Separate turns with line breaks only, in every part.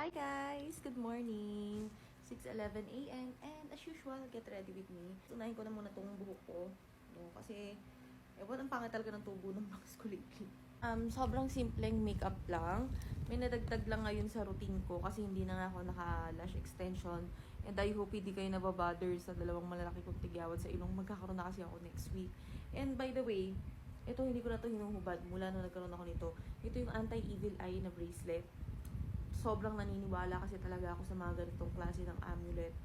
Hi guys! Good morning! 6.11 a.m. And as usual, get ready with me. Unahin ko na muna tong buhok ko. No, kasi, ewan, ang pangit talaga ng tubo ng bangs ko lately. Um, sobrang simpleng makeup lang. May nadagdag lang ngayon sa routine ko kasi hindi na nga ako naka-lash extension. And I hope hindi kayo nababother sa dalawang malalaki kong tigyawat sa ilong. Magkakaroon na kasi ako next week. And by the way, ito hindi ko na to hinuhubad mula nung nagkaroon ako nito. Ito yung anti-evil eye na bracelet sobrang naniniwala kasi talaga ako sa mga ganitong klase ng amulet.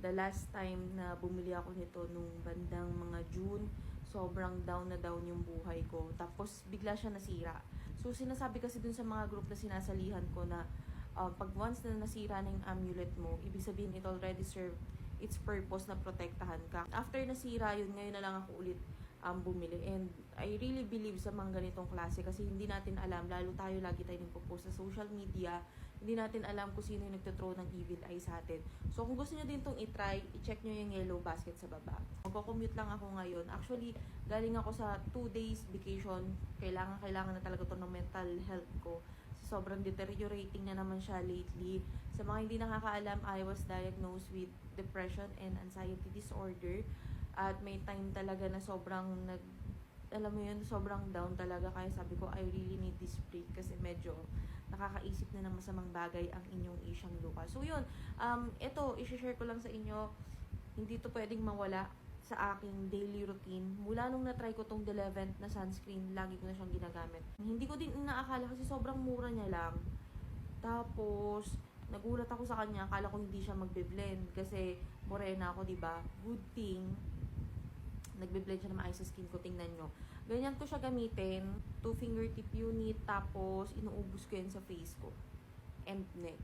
The last time na bumili ako nito nung bandang mga June, sobrang down na down yung buhay ko. Tapos bigla siya nasira. So sinasabi kasi dun sa mga group na sinasalihan ko na uh, pag once na nasira na yung amulet mo, ibig sabihin it already served its purpose na protektahan ka. After nasira yun, ngayon na lang ako ulit um, bumili. And I really believe sa mga ganitong klase kasi hindi natin alam, lalo tayo lagi tayo nagpo-post sa social media, hindi natin alam kung sino yung nagtuthrow ng evil eye sa atin. So kung gusto nyo din itong itry, i-check nyo yung yellow basket sa baba. Magko-commute lang ako ngayon. Actually, galing ako sa 2 days vacation. Kailangan, kailangan na talaga to ng mental health ko. Sobrang deteriorating na naman siya lately. Sa mga hindi nakakaalam, I was diagnosed with depression and anxiety disorder. At may time talaga na sobrang nag alam mo yun, sobrang down talaga. Kaya sabi ko, I really need this break kasi medyo nakakaisip na ng masamang bagay ang inyong isyang luka. So yun, um, ito, isi-share ko lang sa inyo, hindi to pwedeng mawala sa aking daily routine. Mula nung na-try ko tong Delevent na sunscreen, lagi ko na siyang ginagamit. Hindi ko din inaakala kasi sobrang mura niya lang. Tapos, nagulat ako sa kanya, akala ko hindi siya magbe-blend kasi morena ako, 'di ba? Good thing nagbe-blend siya na maayos sa skin ko, tingnan nyo. Ganyan ko siya gamitin, two fingertip unit, tapos inuubos ko yan sa face ko. And neck.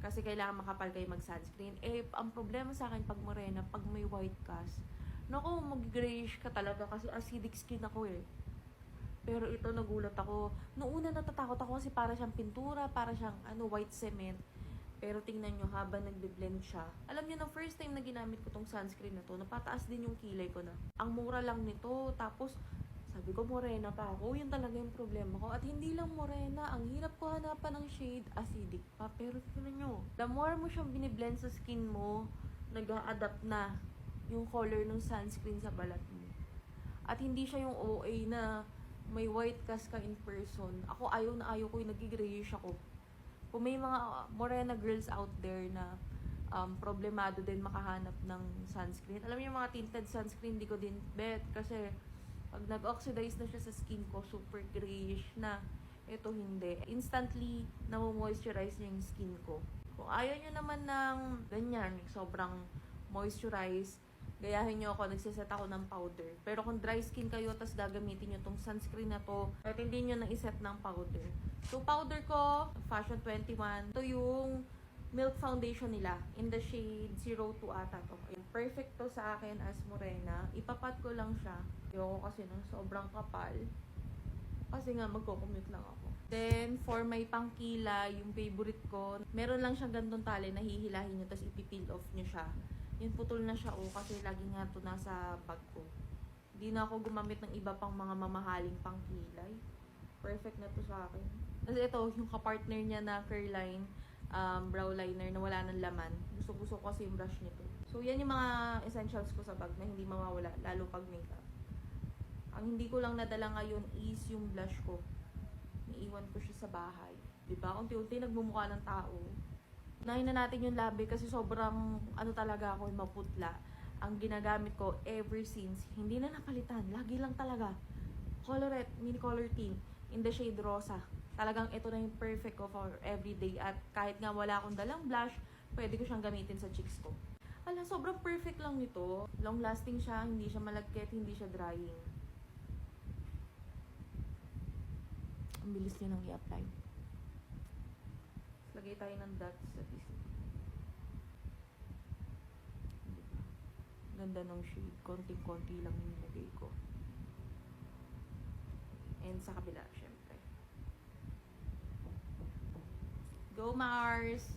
Kasi kailangan makapal kayo mag-sunscreen. Eh, ang problema sa akin pag morena, pag may white cast, naku, mag-grayish ka talaga kasi acidic skin ako eh. Pero ito, nagulat ako. Noong una natatakot ako kasi para siyang pintura, para siyang ano, white cement. Pero tingnan nyo, habang nagbe-blend siya, alam nyo na first time na ginamit ko tong sunscreen na to, napataas din yung kilay ko na. Ang mura lang nito, tapos sabi ko, morena pa ako. Yun talaga yung problema ko. At hindi lang morena, ang hirap ko hanapan ng shade, acidic pa. Pero tingnan nyo, the more mo siyang biniblend sa skin mo, nag adapt na yung color ng sunscreen sa balat mo. At hindi siya yung OA na may white cast ka in person. Ako ayaw na ayaw ko yung nag-grayish ako kung may mga morena girls out there na um, problemado din makahanap ng sunscreen. Alam niyo yung mga tinted sunscreen, di ko din bet kasi pag nag-oxidize na siya sa skin ko, super grayish na. Ito hindi. Instantly, na-moisturize niya yung skin ko. Kung ayaw niyo naman ng ganyan, sobrang moisturize, gayahin nyo ako, nagsiset ako ng powder. Pero kung dry skin kayo, tas gagamitin nyo tong sunscreen na to, at hindi nyo na iset ng powder. So, powder ko, Fashion 21. Ito yung milk foundation nila in the shade 02 ata to. Ayun, perfect to sa akin as morena. Ipapat ko lang siya. Ayoko kasi ng sobrang kapal. Kasi nga, magko-commute lang ako. Then, for my pangkila, yung favorite ko, meron lang siyang gantong tali na hihilahin nyo, tapos ipipeel off nyo siya. Yun, putol na siya, oh, kasi lagi nga to nasa bag ko. Hindi na ako gumamit ng iba pang mga mamahaling pangkilay. Perfect na to sa akin. Kasi ito, yung kapartner niya na curline, um, brow liner na wala ng laman. Gusto-gusto ko kasi yung brush nito. So, yan yung mga essentials ko sa bag na hindi mawawala, lalo pag makeup. Ang hindi ko lang nadala ngayon is yung blush ko. Niiwan ko siya sa bahay. Diba? Unti-unti nagmumukha ng tao. Unahin na natin yung labi kasi sobrang ano talaga ako maputla. Ang ginagamit ko ever since, hindi na napalitan. Lagi lang talaga. Colorette, mini color tint in the shade rosa. Talagang ito na yung perfect ko for everyday. At kahit nga wala akong dalang blush, pwede ko siyang gamitin sa cheeks ko. Ala, sobrang perfect lang nito. Long lasting siya, hindi siya malagkit, hindi siya drying. Ang bilis niya nang i-apply. Lagay tayo ng dots sa. Diba? Ganda ng shade. Konting-konti lang yung nilagay ko. And sa kabila, syempre. Go, Mars!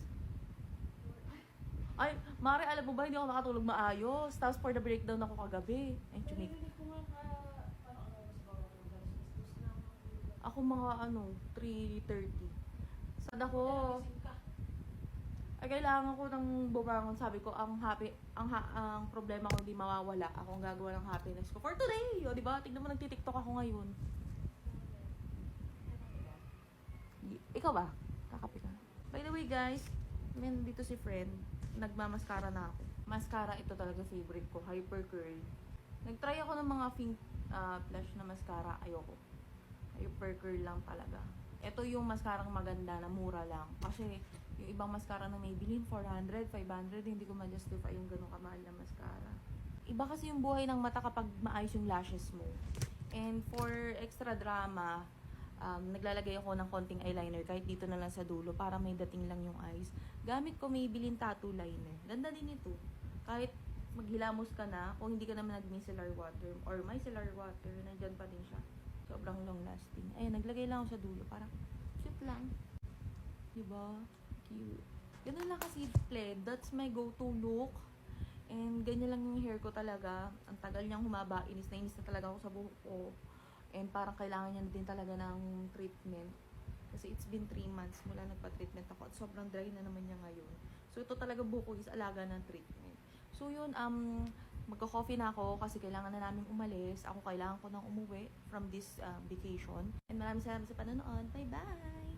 Ay, Mari, alam mo ba, hindi ako makatulog maayos. Tapos for the breakdown ako kagabi. Ay, chumik.
Ano
Ako mga ano, 3.30. Ako. Ay kailangan ko ng bumangon. Sabi ko, ang happy, ang, ha, ang problema ko hindi mawawala. Ako ang gagawa ng happiness ko for today. O, di ba? Tignan mo, nagtitiktok ako ngayon. Ikaw ba? Kakape ka. By the way, guys, may dito si friend. Nagmamaskara na ako. Mascara, ito talaga favorite ko. Hyper Curl. Nag-try ako ng mga pink ah, blush na mascara. Ayoko. Hyper Curl lang talaga. Ito yung mascarang maganda na mura lang. Kasi yung ibang mascara na may bilhin, 400, 500, hindi ko ma-justify yung ganun kamahal na mascara. Iba kasi yung buhay ng mata kapag maayos yung lashes mo. And for extra drama, um, naglalagay ako ng konting eyeliner kahit dito na lang sa dulo para may dating lang yung eyes. Gamit ko may bilhin tattoo liner. Ganda din ito. Kahit maghilamos ka na, kung hindi ka naman nag-micellar water or micellar water, nandyan pa din siya. Sobrang long lasting. Ayun, naglagay lang ako sa dulo. Parang, cute lang. Diba? Cute. Ganun lang kasi, pled. That's my go-to look. And ganyan lang yung hair ko talaga. Ang tagal niyang humaba. Inis na inis na talaga ako sa buhok ko. And parang kailangan niya din talaga ng treatment. Kasi it's been 3 months mula nagpa-treatment ako. At sobrang dry na naman niya ngayon. So ito talaga buhok is alaga ng treatment. So yun, um, magka-coffee na ako kasi kailangan na namin umalis. Ako kailangan ko nang umuwi from this uh, vacation. And maraming salamat sa panonood. Bye-bye!